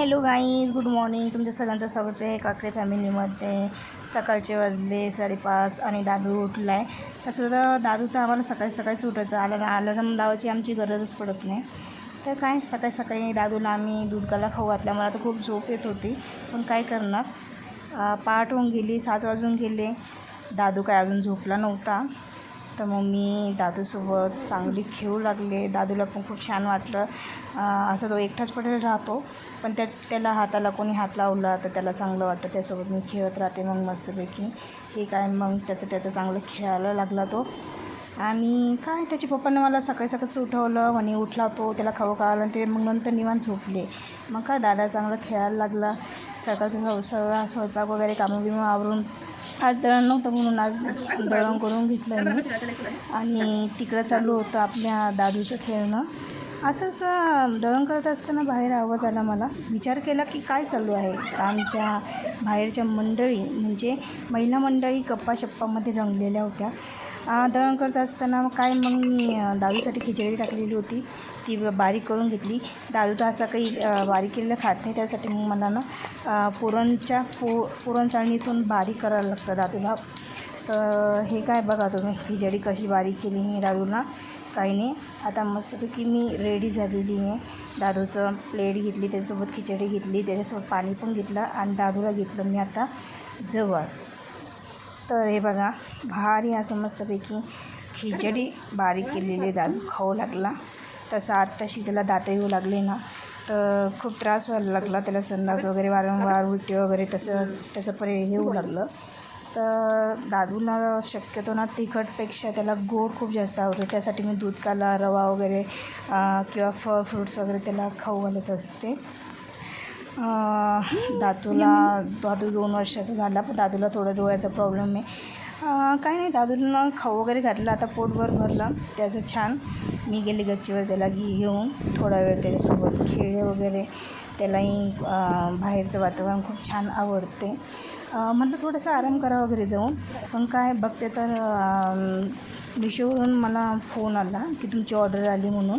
Hello guys good morning. तुमच्या सगळ्यांचं स्वागत आहे काकडे फॅमिलीमध्ये. सकाळचे वाजले साडेपाच आणि दादू उठला आहे तसं तर दादू तर आम्हाला सकाळी सकाळीच उठायचं. आलं अलार्म लावायची आमची गरजच पडत नाही. तर काय सकाळी सकाळी दादूला आम्ही दूधकाला खाऊ घातला. मला तर खूप झोप येत होती. पण काय करणार? पहाट होऊन गेली सात वाजून गेले. दादू काय अजून झोपला नव्हता. तर मग मी दादूसोबत चांगली खेळू लागले. दादूला पण खूप छान वाटलं. असं तो एकटाच पडेल राहतो. पण त्या त्याला हाताला कोणी हात लावला तर त्याला चांगलं वाटतं. त्यासोबत मी खेळत राहते मग मस्तपैकी. हे काय मग त्याचं त्याचं चांगलं खेळायला लागला तो. आणि काय त्याच्या पप्पाने मला सकाळी सकाळीच उठवलं. म्हणे उठला तो त्याला खाऊ खावलं आणि ते मग नंतर निवांत झोपले. मग काय दादा चांगला खेळायला लागला. सकाळचं सव स्वयंपाक वगैरे कामं बिमं आवरून आज दळण नव्हतं म्हणून आज दळण करून घेतलं मी. आणि तिकडं चालू होतं आपल्या दादूचं खेळणं. असंच दळण करत असताना बाहेर आवाज आला मला. विचार केला की काय चालू आहे? तर आमच्या बाहेरच्या मंडळी म्हणजे महिला मंडळी गप्पा शप्पामध्ये रंगलेल्या होत्या. दळण करत असताना मग काय मग मी दादूसाठी खिचडी टाकलेली होती. ती बारीक करून घेतली. दादू तर असा काही बारीक केलेलं खात नाही. त्यासाठी मग मला ना पुरणच्या पु पुरण चाळणीतून बारीक करायला लागतं दादूला. तर हे काय बघा तुम्ही खिचडी कशी बारीक केली मी दादूला. काही नाही. आता मस्तपैकी मी रेडी झालेली आहे. दादूचं प्लेट घेतली त्याच्यासोबत खिचडी घेतली त्याच्यासोबत पाणी पण घेतलं आणि दादूला घेतलं मी आता जवळ. तर हे बघा भारी असं मस्तपैकी खिचडी बारीक केलेली दादू खाऊ लागला. तसं आत्ताशी त्याला दात येऊ लागले ना तर खूप त्रास व्हायला लागला त्याला संडास वगैरे वारंवार उलटी वगैरे तसं त्याचं परि हे होऊ लागलं. तर दादूला शक्यतो ना तिखटपेक्षा त्याला गोड खूप जास्त आवडतो त्यासाठी मी दूध काला रवा वगैरे किंवा फळ फ्रूट्स वगैरे त्याला खाऊ घालत असते. दादूला दादू दोन वर्षाचा झाला पण दादूला थोडा डोळ्याचा प्रॉब्लेम आहे. काय काही नाही दादूला खाऊ वगैरे घातलं आता पोटभर भरलं. त्याचं छान. मी गेले गच्चीवर त्याला घी घेऊन थोडा वेळ त्याच्यासोबत खेळले वगैरे. त्यालाही बाहेरचं वातावरण खूप छान आवडते. म्हटलं थोडंसं आराम करा वगैरे जाऊन. पण काय बघते तर मिशोवरून मला फोन आला की तुमची ऑर्डर आली म्हणून.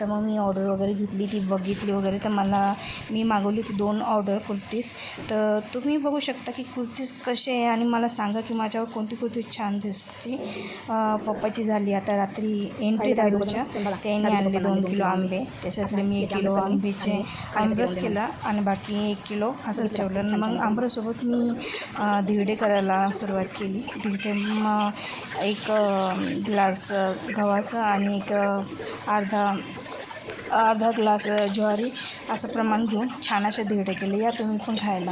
तर मग मी ऑर्डर वगैरे घेतली ती बघितली वगैरे. तर मला मी मागवली होती दोन ऑर्डर कुर्तीस तर तुम्ही बघू शकता की कुर्तीस कसे आहे आणि मला सांगा की माझ्यावर कोणती कुर्ती छान दिसते. पप्पाची झाली आता रात्री एंट्री दादूच्या. त्यांनी आणले दोन किलो आंबे. त्याच्यातले मी एक किलो आंब्याचे आमरस केला आणि बाकी एक किलो असंच ठेवलं. आणि मग आंबरसोबत मी धिरडे करायला सुरुवात केली. धिरडे मग एक ग्लास गव्हाचं आणि एक अर्धा अर्धा ग्लास ज्वारी असं प्रमाण घेऊन छान असे धिरडे केले. या तुम्ही पण खायला.